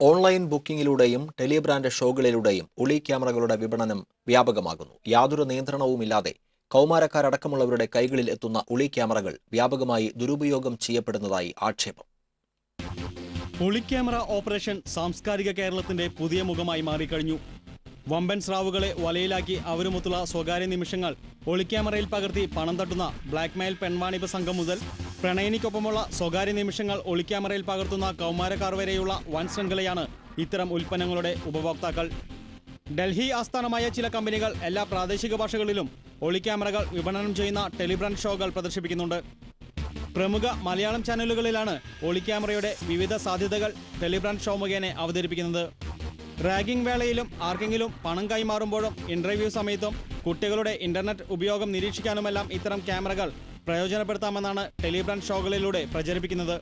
Online ബുക്കിംഗിലൂടെയും ടെലിബ്രാൻഡ് ഷോകളിലൂടെയും ഒളി ക്യാമറകളുടെ വിപണനം വ്യാപകമാകുന്നു. യാതൊരു നിയന്ത്രണവുമില്ലാതെ കൗമാരക്കാരടക്കമുള്ളവരുടെ കൈകളിൽ എത്തുന്ന ഒളി ക്യാമറകൾ വ്യാപകമായി ദുരുപയോഗം ചെയ്യപ്പെടുന്നതായി ആക്ഷേപം. ഒളി ക്യാമറ ഓപ്പറേഷൻ സാംസ്കാരിക കേരളത്തിന്റെ പുതിയ മുഖമായി മാറിക്കഴിഞ്ഞു. വമ്പൻ സ്രാവുകളെ വലയിലാക്കി അവരുമൊത്തുള്ള സ്വകാര്യ നിമിഷങ്ങൾ ഒളിക്യാമറയിൽ പകർത്തി പണം തട്ടുന്ന ബ്ലാക്ക്മെയിൽ പെൺവാണിപ സംഘം മുതൽ പ്രണയിനിക്കൊപ്പമുള്ള സ്വകാര്യ നിമിഷങ്ങൾ ഒളിക്യാമറയിൽ പകർത്തുന്ന കൗമാരക്കാർ വരെയുള്ള വൻ ശൃംഖലയാണ് ഇത്തരം ഉൽപ്പന്നങ്ങളുടെ ഉപഭോക്താക്കൾ. ഡൽഹി ആസ്ഥാനമായ ചില കമ്പനികൾ എല്ലാ പ്രാദേശിക ഭാഷകളിലും ഒളിക്യാമറകൾ വിപണനം ചെയ്യുന്ന ടെലിബ്രാൻഡ് ഷോകൾ പ്രദർശിപ്പിക്കുന്നുണ്ട്. പ്രമുഖ മലയാളം ചാനലുകളിലാണ് ഒളിക്യാമറയുടെ വിവിധ സാധ്യതകൾ ടെലിബ്രാൻഡ് ഷോ മുഖേന അവതരിപ്പിക്കുന്നത്. റാഗിംഗ് വേളയിലും ആർക്കെങ്കിലും പണം കൈമാറുമ്പോഴും ഇന്റർവ്യൂ സമയത്തും കുട്ടികളുടെ ഇന്റർനെറ്റ് ഉപയോഗം നിരീക്ഷിക്കാനുമെല്ലാം ഇത്തരം ക്യാമറകൾ പ്രയോജനപ്പെടുത്താമെന്നാണ് ടെലിബ്രാൻഡ് ഷോകളിലൂടെ പ്രചരിപ്പിക്കുന്നത്.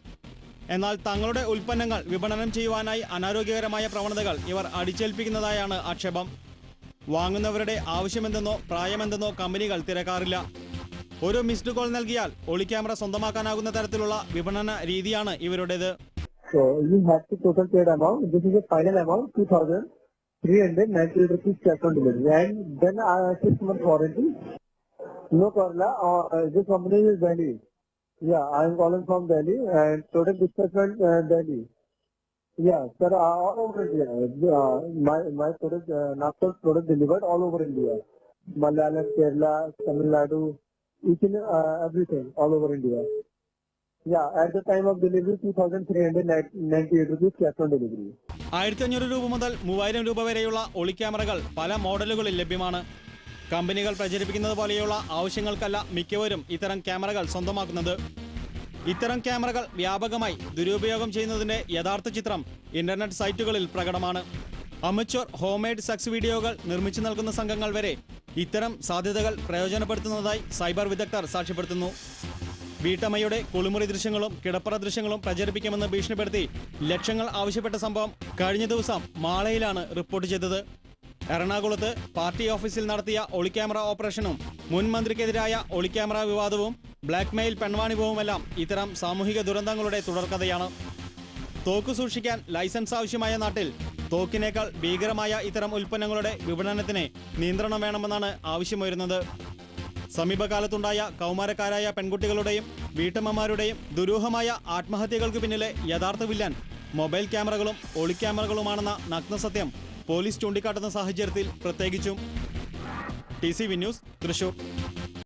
എന്നാൽ തങ്ങളുടെ ഉൽപ്പന്നങ്ങൾ വിപണനം ചെയ്യുവാനായി അനാരോഗ്യകരമായ പ്രവണതകൾ ഇവർ അടിച്ചേൽപ്പിക്കുന്നതായാണ് ആക്ഷേപം. വാങ്ങുന്നവരുടെ ആവശ്യമെന്തെന്നോ പ്രായമെന്തെന്നോ കമ്പനികൾ തിരക്കാറില്ല. ഒരു മിസ്ഡ് കോൾ നൽകിയാൽ ഒളി ക്യാമറ സ്വന്തമാക്കാനാകുന്ന തരത്തിലുള്ള വിപണന രീതിയാണ് ഇവരുടേത്. So you have to total paid amount. This is the final. No Karla. Uh, uh, this company is Delhi. Yeah, I am calling from Delhi, and total discussion uh, Delhi. Yeah, sir, uh, all over India. Uh, my my product, uh, Naptol product delivered all over India. Malayalam, Kerala, Tamil Nadu, each and uh, everything, all over India. Yeah, at the time of delivery, 2,398 rupees cash on delivery. ആയിരത്തി അഞ്ഞൂറ് രൂപ മുതൽ മൂവായിരം രൂപ വരെയുള്ള ഒളി ക്യാമറകൾ പല മോഡലുകളിൽ ലഭ്യമാണ് കമ്പനികൾ പ്രചരിപ്പിക്കുന്നത് പോലെയുള്ള ആവശ്യങ്ങൾക്കല്ല മിക്കവരും ഇത്തരം ക്യാമറകൾ സ്വന്തമാക്കുന്നത്. ഇത്തരം ക്യാമറകൾ വ്യാപകമായി ദുരുപയോഗം ചെയ്യുന്നതിന്റെ യഥാർത്ഥ ചിത്രം ഇന്റർനെറ്റ് സൈറ്റുകളിൽ പ്രകടമാണ്. അമച്വർ ഹോംമെയ്ഡ് സെക്സ് വീഡിയോകൾ നിർമ്മിച്ചു നൽകുന്ന സംഘങ്ങൾ വരെ ഇത്തരം സാധ്യതകൾ പ്രയോജനപ്പെടുത്തുന്നതായി സൈബർ വിദഗ്ധർ സാക്ഷ്യപ്പെടുത്തുന്നു. വീട്ടമ്മയുടെ കുളിമുറി ദൃശ്യങ്ങളും കിടപ്പറ ദൃശ്യങ്ങളും പ്രചരിപ്പിക്കുമെന്ന് ഭീഷണിപ്പെടുത്തി ലക്ഷങ്ങൾ ആവശ്യപ്പെട്ട സംഭവം കഴിഞ്ഞ ദിവസം മാളയിലാണ് റിപ്പോർട്ട് ചെയ്തത്. എറണാകുളത്ത് പാർട്ടി ഓഫീസിൽ നടത്തിയ ഒളിക്യാമറ ഓപ്പറേഷനും മുൻ മന്ത്രിക്കെതിരായ ഒളിക്യാമറ വിവാദവും ബ്ലാക്ക്മെയിൽ പെൺവാണിഭവുമെല്ലാം ഇത്തരം സാമൂഹിക ദുരന്തങ്ങളുടെ തുടർക്കഥയാണ്. തോക്ക് സൂക്ഷിക്കാൻ ലൈസൻസ് ആവശ്യമായ നാട്ടിൽ തോക്കിനേക്കാൾ ഭീകരമായ ഇത്തരം ഉൽപ്പന്നങ്ങളുടെ വിപണനത്തിന് നിയന്ത്രണം വേണമെന്നാണ് ആവശ്യമുയരുന്നത് സമീപകാലത്തുണ്ടായ കൗമാരക്കാരായ പെൺകുട്ടികളുടെയും വീട്ടമ്മമാരുടെയും ദുരൂഹമായ ആത്മഹത്യകൾക്ക് പിന്നിലെ യഥാർത്ഥ വില്ലൻ മൊബൈൽ ക്യാമറകളും ഒളിക്യാമറകളുമാണെന്ന നഗ്നസത്യം പോലീസ് ചൂണ്ടിക്കാട്ടുന്ന സാഹചര്യത്തിൽ പ്രത്യേകിച്ചും T C V news Thrissur.